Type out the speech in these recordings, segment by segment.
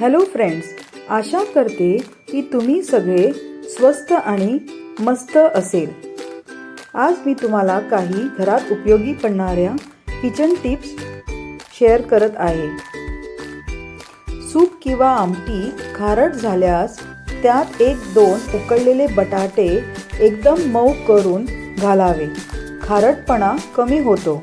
Hello friends आशा करते की तुम्ही सगळे स्वस्त आणि मस्त असेल. आज मी तुम्हाला काही घरात उपयोगी पडणाऱ्या किचन टिप्स शेअर करत आहे. सूप किंवा आमटी खारट झाल्यास त्यात एक दोन उकळलेले बटाटे एकदम मऊ करून घालावे. खारटपणा कमी होतो.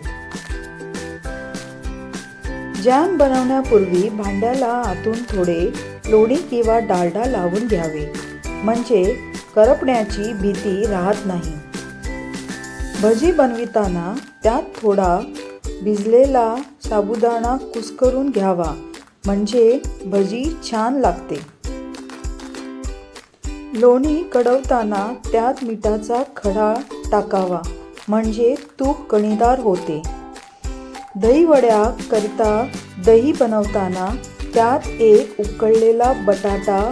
जॅम बनवण्यापूर्वी भांड्याला आतून थोडे लोणी किंवा डालडा लावून घ्यावे. म्हणजे करपण्याची भीती राहत नाही. भजी बनविताना त्यात थोडा भिजलेला साबुदाणा कुस्करून घ्यावा. म्हणजे भजी छान लागते. लोणी कडवताना त्यात मिठाचा खडा टाकावा. म्हणजे तूप कणीदार होते. दहीवड्याकरिता दही बनवताना त्यात एक उकळलेला बटाटा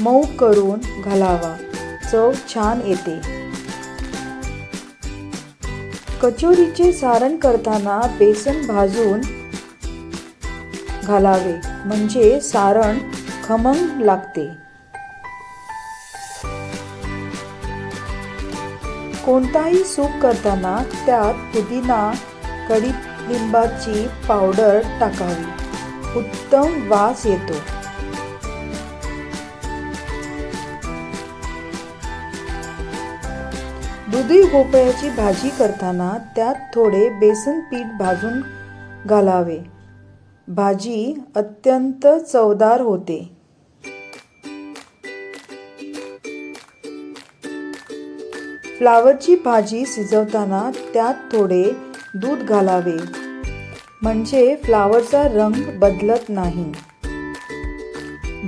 मऊ करून घालावा. चव छान येते. कचोरीचे सारण करताना बेसन भाजून घालावे. म्हणजे सारण खमंग लागते. कोणताही सूप करताना त्यात पुदिना लिंबाची पावडर टाकावी. उत्तम वास येतो. दुधी भोपळ्याची भाजी करताना त्यात थोडे बेसन पीठ भाजून घालावे. भाजी अत्यंत चवदार होते. फ्लावरची भाजी शिजवताना त्यात थोडे दूध घालावे. म्हणजे फ्लावरचा रंग बदलत नाही.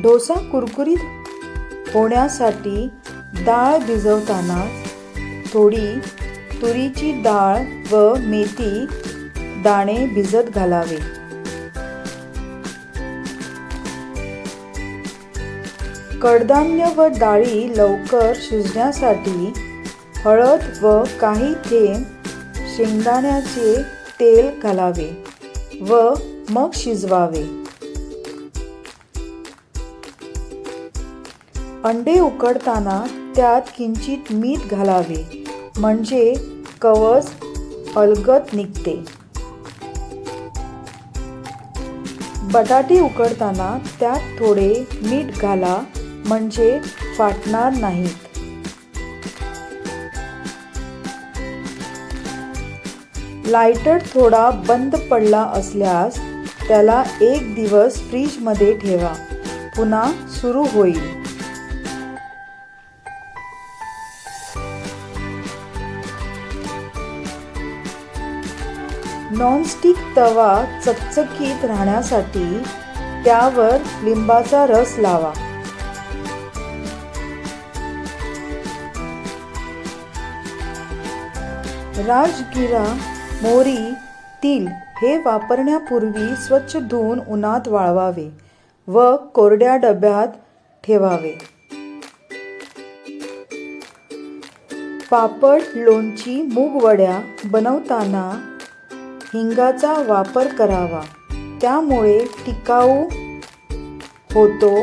डोसा कुरकुरीत होण्यासाठी डाळ भिजवताना थोडी तुरीची डाळ व मेथी दाणे भिजत घालावे. कडधान्य व डाळी लवकर शिजण्यासाठी हळद व काही थेंब शेंगदाण्याचे तेल घालावे व मग शिजवावे. अंडे उकडताना त्यात किंचित मीठ घालावे म्हणजे कवच अलगत निघते. बटाटे उकडताना त्यात थोडे मीठ घाला म्हणजे फाटणार नाहीत लायटर थोडा बंद पडला असल्यास त्याला एक दिवस फ्रीजमध्ये ठेवा. पुन्हा सुरू होईल. नॉनस्टिक तवा चकचकीत राहण्यासाठी त्यावर लिंबाचा रस लावा. राजगिरा मोरी तीळ हे वापरण्यापूर्वी स्वच्छ धुवून उन्हात वाळवावे व कोरड्या डब्यात ठेवावे. पापड लोणची मूगवड्या बनवताना हिंगाचा वापर करावा. त्यामुळे टिकाऊ होतो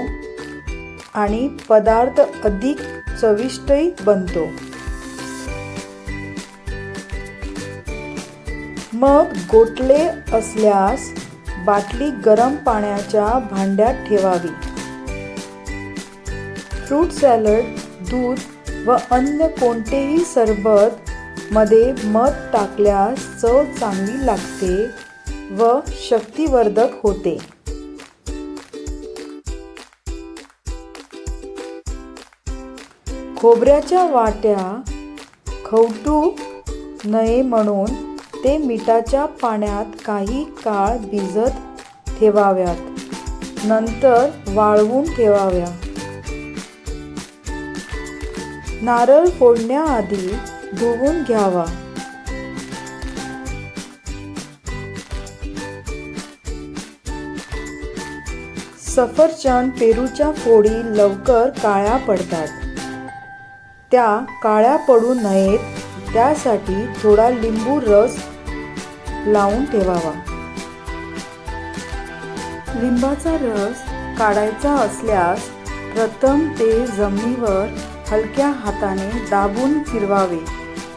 आणि पदार्थ अधिक चविष्टही बनतो. मग गोठले असल्यास बाटली गरम पाण्याच्या भांड्यात ठेवावी. फ्रूट सॅलड दूध व अन्य कोणतेही सरबत मध्ये मध टाकल्यास चव चांगली लागते व शक्तिवर्धक होते. खोबऱ्याच्या वाट्या खवटू नये म्हणून ते मिठाच्या पाण्यात काही काळ भिजत ठेवाव्यात. नंतर वाळवून ठेवाव्या. नारळ फोडण्याआधी धुवून घ्यावा. सफरचंद पेरूच्या फोडी लवकर काळ्या पडतात. त्या काळ्या पडू नयेत त्यासाठी थोडा लिंबू रस लावून ठेवावा. लिंबाचा रस काढायचा असल्यास प्रथम ते जमिनीवर हलक्या हाताने दाबून फिरवावे.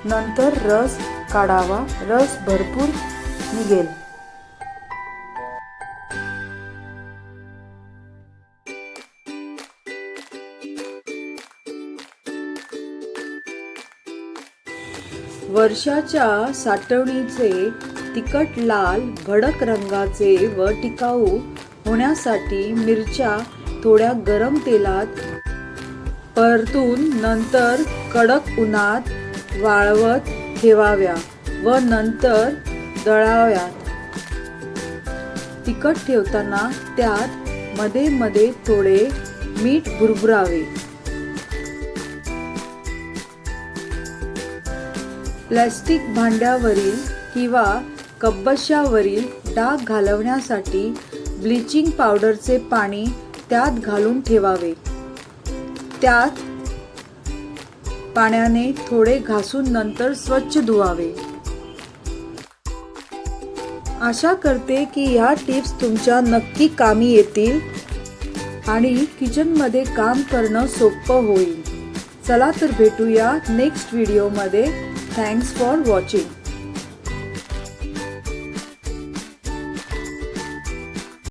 नंतर रस काढावा. रस भरपूर निघेल. वर्षाच्या साठवणीचे तिखट लाल भडक रंगाचे व टिकाऊ होण्यासाठी मिरच्या थोड्या गरम तेलात परतून नंतर कडक उन्हात वाळवत ठेवाव्या व नंतर दळाव्यात. तिखट ठेवताना त्यात मध्ये मध्ये थोडे मीठ भुरभुरावे. प्लॅस्टिक भांड्यावरील किंवा कब्बशावरील डाग घालवण्यासाठी ब्लिचिंग पावडरचे पाणी त्यात घालून ठेवावे. त्यात पाण्याने थोडे घासून नंतर स्वच्छ धुवावे. आशा करते की ह्या टिप्स तुमच्या नक्की कामी येतील आणि किचनमध्ये काम करणं सोपं होईल. चला तर भेटूया नेक्स्ट व्हिडिओमध्ये. Thanks for watching.